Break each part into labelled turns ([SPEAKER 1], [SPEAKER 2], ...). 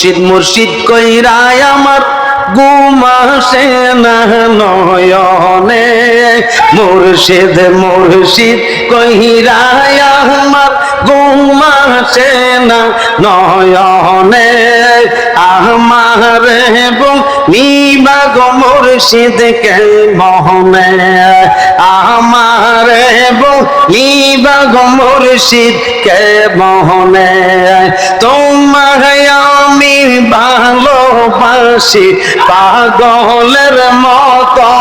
[SPEAKER 1] মুর্শিদ মুর্শিদ কইরায় আমার ঘুমাসে না নয়নে। মুর্শিদ মুর্শিদ কইরায় আমার ঘুমাসে না নয়নে। মুর্শিদ কে মহনে আমার এবং নিবাগ মুর্শিদ কে মহনে তোমার আমি ভালোবাসি পাগলের মতো।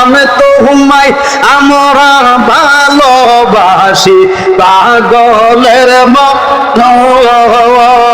[SPEAKER 1] আমি তোমায় আমরা ভালোবাসি পাগলের মতো।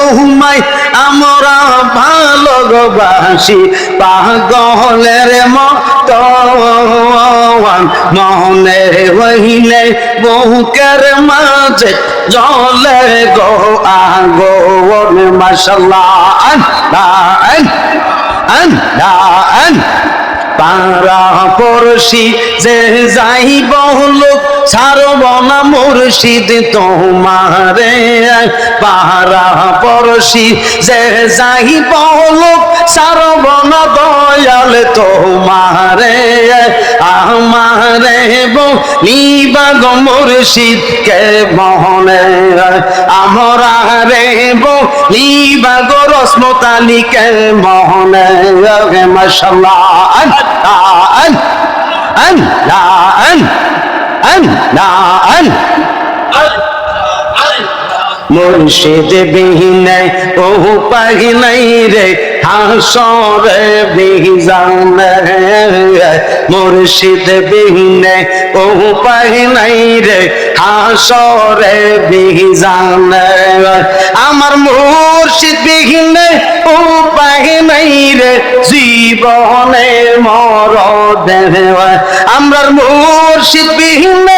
[SPEAKER 1] তোমায় আমরা ভালোবাসি পাগলের মতো মনে হইলে বুকের মাঝে জলে গো আগো মাসাল্লাহ আন আন আন আন পারা পড়শি যে যাইব লোক সারব না মুর্শিদ। তোমারে পারা পড়শি, যে যাইব লোক সারব না দয়াল। তোমারে আমারে নিবাগ মুর্শিদ, কে মহনে আমরা রে নিবাগ রসমতালি, কে মহনে মাসাল্লাহ আন লা আন আন লা আন। মুর্শিদ বিহীনে ও পাই নাই রে, হাসরে বিজানে মুর্শিদ বিহীনে ও পাই নাই রে, হাসরে বিজানে আমার মুর্শিদ বিহীনে ও পাই নাই রে, জীবনে মর আমরার মুর্শিদ বিহীনে